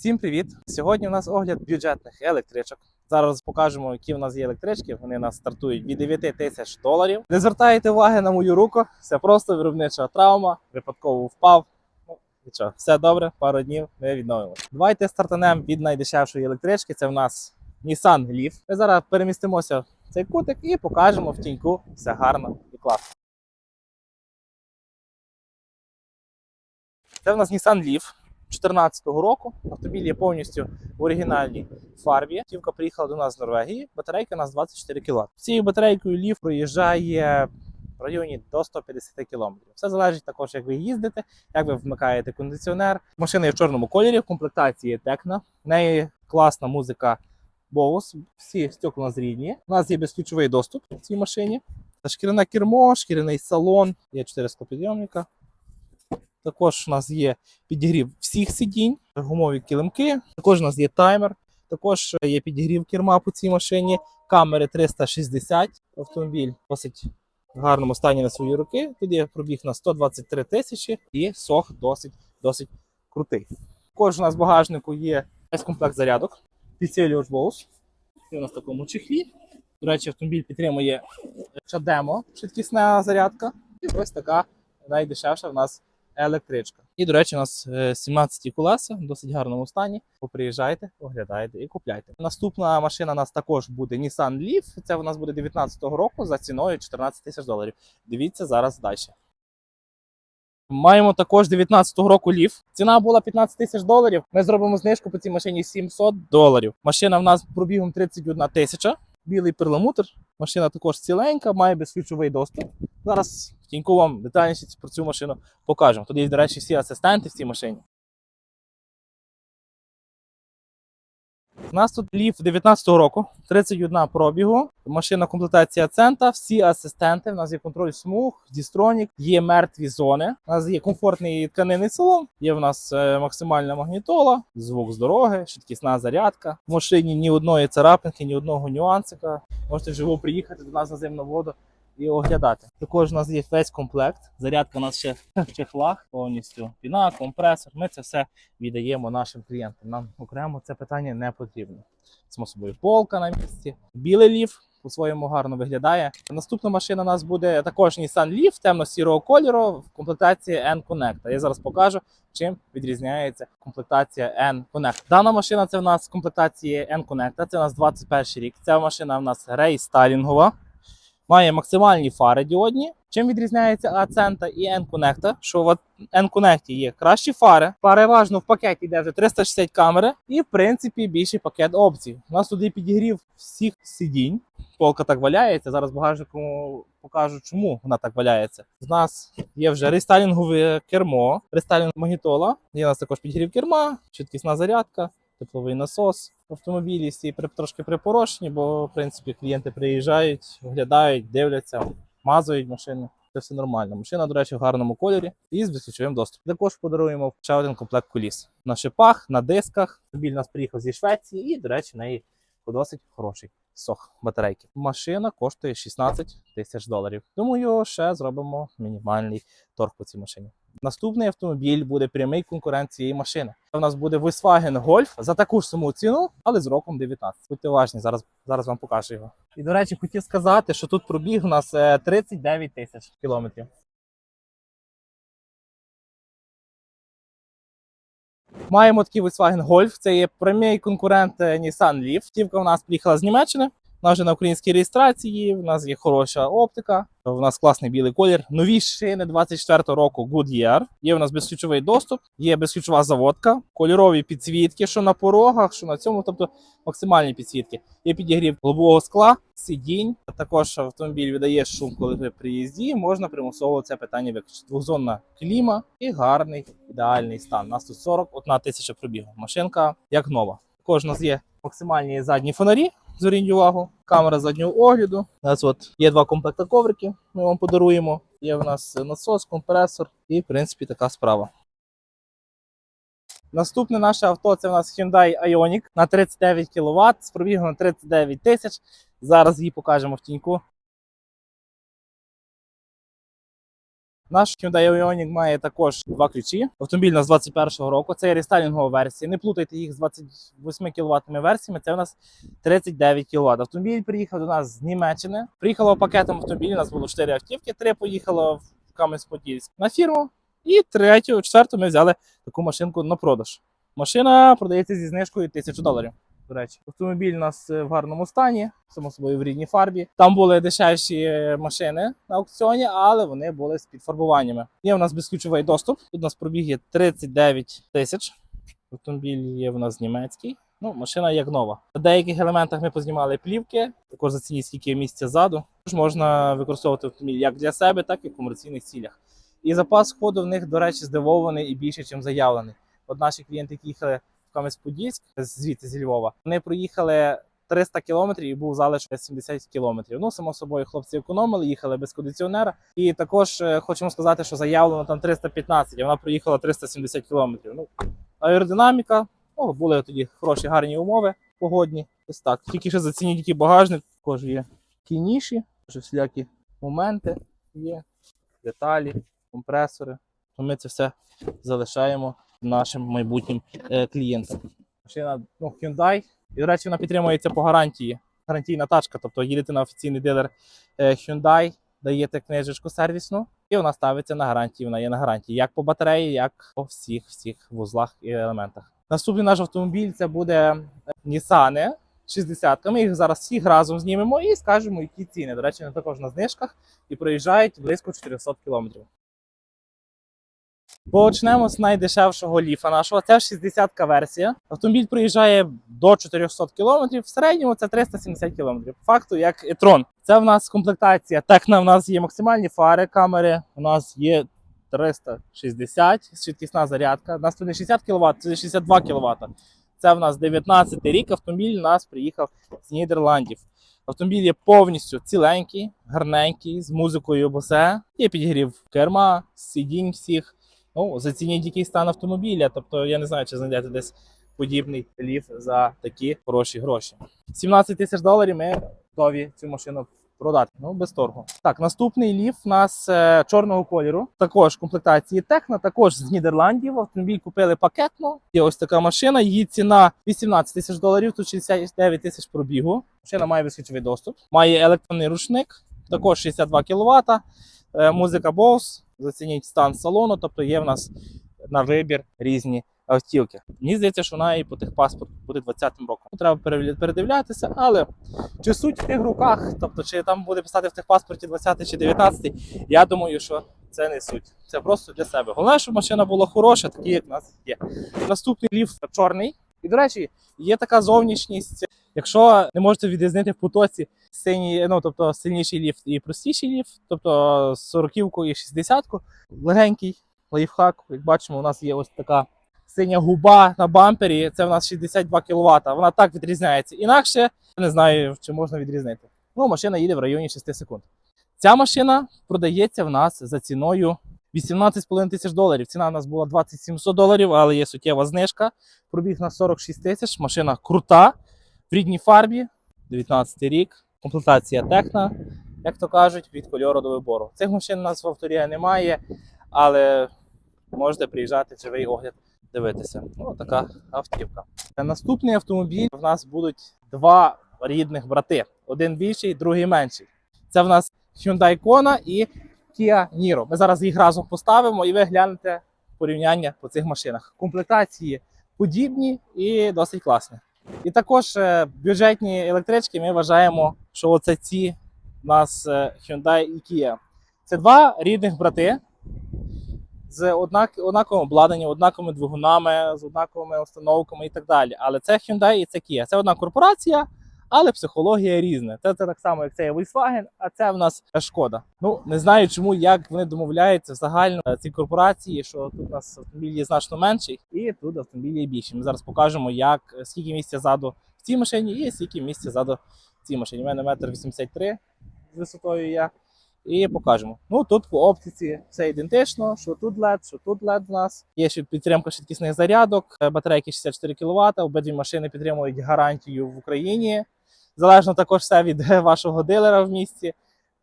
Всім привіт! Сьогодні у нас огляд бюджетних електричок. Зараз покажемо, які у нас є електрички. Вони у нас стартують від 9 тисяч доларів. Не звертайте уваги на мою руку, це просто виробнича травма. Випадково впав. Ну, нічого, все добре, пару днів ми відновимося. Давайте стартанемо від найдешевшої електрички. Це в нас Nissan Leaf. Ми зараз перемістимося в цей кутик і покажемо в тіньку все гарно і класно. Це в нас Nissan Leaf 2014 року. Автомобіль є повністю в оригінальній фарбі. Автівка приїхала до нас з Норвегії. Батарейка у нас 24 кВт. Цією батарейкою Leaf проїжджає в районі до 150 км. Все залежить також, як ви їздите, як ви вмикаєте кондиціонер. Машина є в чорному кольорі, в комплектації Tecno. В неї класна музика Bose. Всі стекла у рідні. У нас є безключовий доступ в цій машині. Шкіряне кермо, шкіряний салон, є 4 склопідйомника. Також у нас є підігрів всіх сидінь, гумові килимки. Також у нас є таймер. Також є підігрів керма по цій машині, камери 360. Автомобіль досить в гарному стані на свої роки. Тут є пробіг на 123 тисячі і сох досить досить крутий. Також у нас в багажнику є весь комплект зарядок. Підсилювач Bose. Це у нас в такому чехлі. До речі, автомобіль підтримує чадемо, швидкісна зарядка. І ось така найдешевша в нас електричка. І, до речі, у нас е, 17 колеса в досить гарному стані. Поприїжджайте, оглядайте і купляйте. Наступна машина у нас також буде Nissan Leaf. Це у нас буде 19-го року за ціною 14 тисяч доларів. Дивіться зараз далі. Маємо також 19-го року Leaf. Ціна була 15 тисяч доларів. Ми зробимо знижку по цій машині 700 доларів. Машина в нас пробігом 31 тисяча. Білий перламутр. Машина також ціленька, має безключовий доступ. Зараз тіньку вам детальніше про цю машину покажемо. Тут є, до речі, всі асистенти в цій машині. У нас тут ліф 19-го року, 31 пробігу, машина комплектація Цента, всі асистенти. У нас є контроль смуг, дістронік, є мертві зони. У нас є комфортний тканинний салон, є в нас е, максимальна магнітола, звук з дороги, швидкісна зарядка. В машині ні одної царапинки, ні одного нюансика. Можете вживу приїхати до нас на зимну воду і оглядати. Також у нас є весь комплект. Зарядка у нас ще в чехлах повністю. Піна, компресор. Ми це все віддаємо нашим клієнтам. Нам окремо це питання не потрібно. Само собою полка на місці. Білий ліф по-своєму гарно виглядає. Наступна машина у нас буде також Nissan Leaf темно-сірого кольору в комплектації N-Connect. Я зараз покажу, чим відрізняється комплектація N-Connect. Дана машина це в нас комплектації N-Connect. Це у нас 21 рік. Ця машина в нас рейстайлінгова. Має максимальні фари діодні. Чим відрізняється Accenta і N-Connect? Що в N-Connect є кращі фари. Переважно в пакеті йде вже 360 камери, і в принципі більший пакет опцій. У нас тут є підігрів всіх сидінь. Полка так валяється. Зараз багажнику покажу, чому вона так валяється. У нас є вже рестайлінгове кермо, рестайлінг магнітола. Є у нас також підігрів керма, швидкісна зарядка тепловий насос. Автомобілі всі трошки припорошені, бо в принципі клієнти приїжджають, оглядають, дивляться, мазують машину. Це все нормально. Машина, до речі, в гарному кольорі і з безключовим доступом. Також подаруємо ще один комплект коліс на шипах, на дисках. У нас приїхав зі Швеції, і, до речі, в неї досить хороший сох батарейки. Машина коштує 16 тисяч доларів. Думаю, ще зробимо мінімальний торг по цій машині. Наступний автомобіль буде прямий конкурент цієї машини. У нас буде Volkswagen Golf за таку ж саму ціну, але з роком 19. Будьте уважні, зараз, зараз вам покажу його. І до речі, хотів сказати, що тут пробіг у нас е, 39 тисяч кілометрів. Маємо такий Volkswagen Golf. Це є прямий конкурент е, Nissan Leaf. Автівка у нас приїхала з Німеччини. Вона вже на українській реєстрації. У нас є хороша оптика. У нас класний білий колір. Нові шини 24 року Goodyear. Є у нас безключовий доступ, є безключова заводка, кольорові підсвітки, що на порогах, що на цьому, тобто максимальні підсвітки. Є підігрів лобового скла, сидінь. Також автомобіль видає шум, коли ви приїзді. Можна примусово це питання виключити. Двохзонна кліма і гарний ідеальний стан. У нас тут 41 тисяча пробігу. Машинка як нова. Також у нас є максимальні задні фонарі. Зверніть увагу, камера заднього огляду. У нас от є два комплекти ковриків. Ми вам подаруємо. Є в нас насос, компресор і, в принципі, така справа. Наступне наше авто це у нас Hyundai Ioniq на 39 кВт з пробігом на 39 тисяч. Зараз її покажемо в тіньку. Наш Hyundai Ioniq має також два ключі. Автомобіль у нас 21-го року. Це є рестайлінгова версія. Не плутайте їх з 28 кВт версіями. Це у нас 39 кВт. Автомобіль приїхав до нас з Німеччини. Приїхало пакетом автомобілів. У нас було 4 автівки. Три поїхало в Кам'янець-Подільськ на фірму. І третю, четверту ми взяли таку машинку на продаж. Машина продається зі знижкою 1000 доларів. До речі, автомобіль у нас е, в гарному стані, само собою в рідній фарбі. Там були дешевші машини на аукціоні, але вони були з підфарбуваннями. Є у нас безключовий доступ. Тут у нас пробіг є 39 тисяч. Автомобіль є в нас німецький. Ну, машина як нова. На деяких елементах ми познімали плівки, також зацініть, скільки місця ззаду. Тож можна використовувати автомобіль як для себе, так і в комерційних цілях. І запас ходу в них, до речі, здивований і більше, ніж заявлений. От наші клієнти, які їхали в Кам'янець-Подільськ, звідти зі Львова, вони проїхали 300 кілометрів і був залишок 70 кілометрів. Ну, само собою, хлопці економили, їхали без кондиціонера. І також е, хочемо сказати, що заявлено там 315, а вона проїхала 370 кілометрів. Ну, аеродинаміка, ну, були тоді хороші, гарні умови погодні. Ось так. Тільки ще зацініть який багажник, також є кініші, вже всілякі моменти є, деталі, компресори. То ми це все залишаємо нашим майбутнім е, клієнтам. Машина ну, Hyundai. І, до речі, вона підтримується по гарантії. Гарантійна тачка. Тобто їдете на офіційний дилер е, Hyundai, даєте книжечку сервісну, і вона ставиться на гарантії. Вона є на гарантії як по батареї, як по всіх всіх вузлах і елементах. Наступний наш автомобіль це буде е, Nissan 60. Ми їх зараз всіх разом знімемо і скажемо, які ціни. До речі, вони також на знижках і проїжджають близько 400 кілометрів. Почнемо з найдешевшого ліфа нашого. Це 60-ка версія. Автомобіль проїжджає до 400 км, в середньому це 370 км. По факту, як e-tron. Це в нас комплектація. Техна в нас є максимальні фари, камери. У нас є 360, швидкісна зарядка. У нас тут не 60 кВт, це 62 кВт. Це в нас 19 рік. Автомобіль у нас приїхав з Нідерландів. Автомобіль є повністю ціленький, гарненький, з музикою Bose. Є підігрів керма, сидінь всіх. Ну, зацініть який стан автомобіля. Тобто я не знаю, чи знайдете десь подібний ліф за такі хороші гроші. 17 тисяч доларів ми готові цю машину продати. Ну, без торгу. Так, наступний ліф у нас е, чорного кольору. Також комплектації Техно, також з Нідерландів. Автомобіль купили пакетно. Є ось така машина. Її ціна 18 тисяч доларів, тут 69 тисяч пробігу. Машина має безключовий доступ, має електронний ручник, також 62 кВт. Е, музика Bose, зацініть стан салону, тобто є в нас на вибір різні автівки. Мені здається, що вона і по техпаспорту буде 20-м роком. Треба передивлятися, але чи суть в тих руках, тобто чи там буде писати в техпаспорті 20 чи 19, я думаю, що це не суть. Це просто для себе. Головне, щоб машина була хороша, такі як в нас є. Наступний ліфт чорний. І, до речі, є така зовнішність. Якщо не можете відрізнити в потоці синій, ну тобто сильніший ліфт і простіший ліфт, тобто 40 і 60-ку, легенький лайфхак. Як бачимо, у нас є ось така синя губа на бампері. Це у нас 62 кВт. Вона так відрізняється. Інакше не знаю, чи можна відрізнити. Ну, машина їде в районі 6 секунд. Ця машина продається в нас за ціною 18,5 тисяч доларів. Ціна у нас була 2700 доларів, але є суттєва знижка. Пробіг на 46 тисяч. Машина крута, в рідній фарбі, 19 рік, комплектація техна, як то кажуть, від кольору до вибору. Цих машин у нас в авторія немає, але можете приїжджати живий огляд дивитися. Ну, така автівка. Наступний автомобіль в нас будуть два рідних брати: один більший, другий менший. Це в нас Hyundai Kona і Kia Niro. Ми зараз їх разом поставимо і ви глянете порівняння по цих машинах. Комплектації подібні і досить класні. І також е, бюджетні електрички ми вважаємо, що оце ці у нас е, Hyundai і Kia. Це два рідних брати з однак, однаковим обладнанням, однаковими двигунами, з однаковими установками і так далі. Але це Hyundai і це Kia. Це одна корпорація, але психологія різна. Це, це так само, як це є Volkswagen, а це в нас Шкода. Ну не знаю, чому як вони домовляються загально е, ці корпорації, що тут у нас автомобіль є значно менший, і тут автомобіль є більший. Ми зараз покажемо, як скільки місця ззаду в цій машині, і скільки місця ззаду в цій машині. У мене метр 83 з висотою я. І покажемо. Ну тут по оптиці все ідентично, що тут LED, що тут LED в нас. Є ще підтримка швидкісних зарядок, е, батарейки 64 кВт. Обидві машини підтримують гарантію в Україні. Залежно також все від вашого дилера в місті.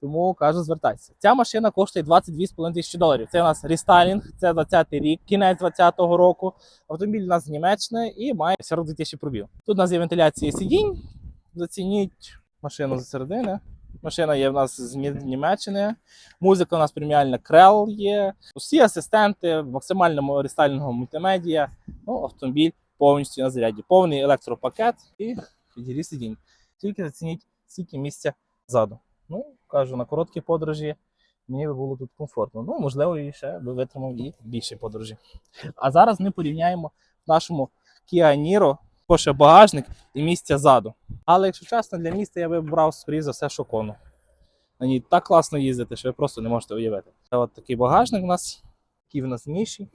Тому кажу, звертайтеся. Ця машина коштує 22,5 тисячі доларів. Це у нас рестайлінг, це 20-й рік, кінець 20-го року. Автомобіль у нас з Німеччини і має 42 тисячі пробів. Тут у нас є вентиляція сидінь. Зацініть машину з середини. Машина є в нас з Німеччини. Музика у нас преміальна Крел є. Усі асистенти, в максимальному рестайлінгу мультимедіа. Ну, автомобіль повністю на заряді. Повний електропакет і підігрів сидінь. Тільки зацініть скільки місця ззаду. Ну, кажу, на короткі подорожі мені би було тут комфортно. Ну, можливо, і ще би витримав і більше подорожі. А зараз ми порівняємо в нашому Kia Niro ще багажник і місця ззаду. Але якщо чесно, для міста я би брав скоріше за все шокону. На ній так класно їздити, що ви просто не можете уявити. Це от такий багажник у нас, який в нас ніший.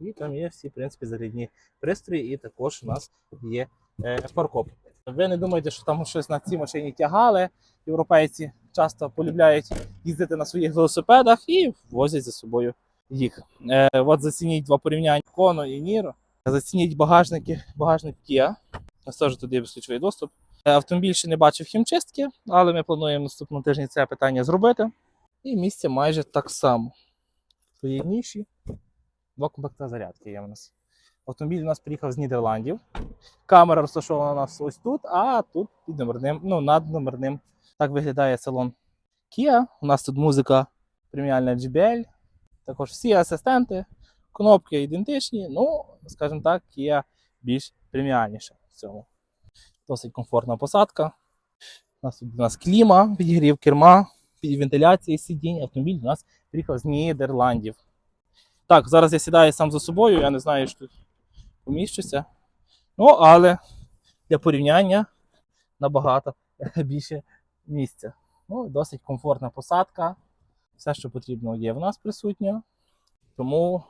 І там є всі, в принципі, зарядні пристрої, і також у нас є е, паркоп. Ви не думаєте, що там щось на цій машині тягали. Європейці часто полюбляють їздити на своїх велосипедах і возять за собою їх. Е, от зацініть два порівняння Коно і Ніро. Зацініть багажники, багажник Kia. Ось теж туди безключовий доступ. Е, Автомобіль ще не бачив хімчистки, але ми плануємо наступного тижня це питання зробити. І місце майже так само. То ніші. Два комплекти зарядки є в нас. Автомобіль у нас приїхав з Нідерландів. Камера розташована у нас ось тут, а тут під номерним, ну, над номерним. Так виглядає салон Kia. У нас тут музика преміальна JBL. Також всі асистенти, кнопки ідентичні. Ну, скажімо так, Kia більш преміальніша в цьому. Досить комфортна посадка. У нас тут у нас кліма, підігрів керма, під вентиляції сидінь. Автомобіль у нас приїхав з Нідерландів. Так, зараз я сідаю сам за собою, я не знаю, що тут поміщуся. Ну, але для порівняння набагато більше місця. Ну, досить комфортна посадка. Все, що потрібно, є в нас присутньо. Тому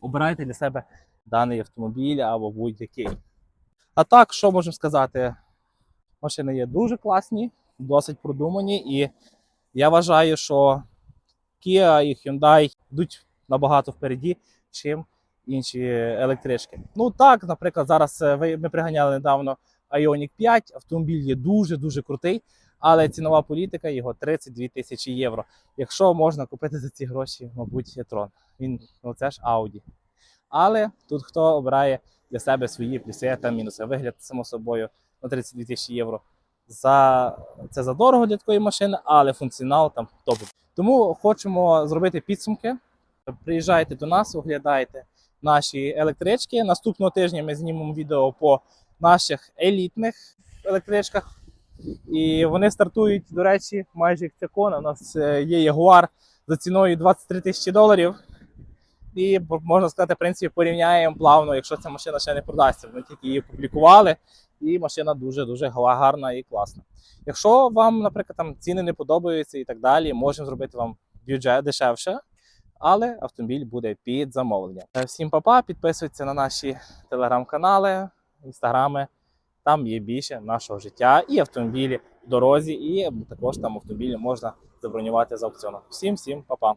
обирайте для себе даний автомобіль або будь-який. А так, що можемо сказати? Машини є дуже класні, досить продумані, і я вважаю, що Kia і Hyundai йдуть набагато впереді, чим інші електрички. Ну так, наприклад, зараз е, ми приганяли недавно Ioniq 5, автомобіль є дуже-дуже крутий, але цінова політика його 32 тисячі євро. Якщо можна купити за ці гроші, мабуть, e-tron. Він ну це ж Audi. Але тут хто обирає для себе свої плюси та мінуси. Вигляд, само собою, на 32 тисячі євро. За це задорого для такої машини, але функціонал там топовий. Тому хочемо зробити підсумки. Приїжджайте до нас, оглядайте наші електрички. Наступного тижня ми знімемо відео по наших елітних електричках. І вони стартують, до речі, майже як ця кона. У нас е, є Jaguar за ціною 23 тисячі доларів. І можна сказати, в принципі, порівняємо плавно, якщо ця машина ще не продасться. Ми тільки її опублікували, і машина дуже-дуже гарна і класна. Якщо вам, наприклад, там ціни не подобаються і так далі, можемо зробити вам бюджет дешевше, але автомобіль буде під замовлення. Е, Всім папа, підписуйтесь на наші телеграм-канали, інстаграми. Там є більше нашого життя і автомобілі в дорозі, і також там автомобілі можна забронювати за аукціону. Всім, всім, па-па.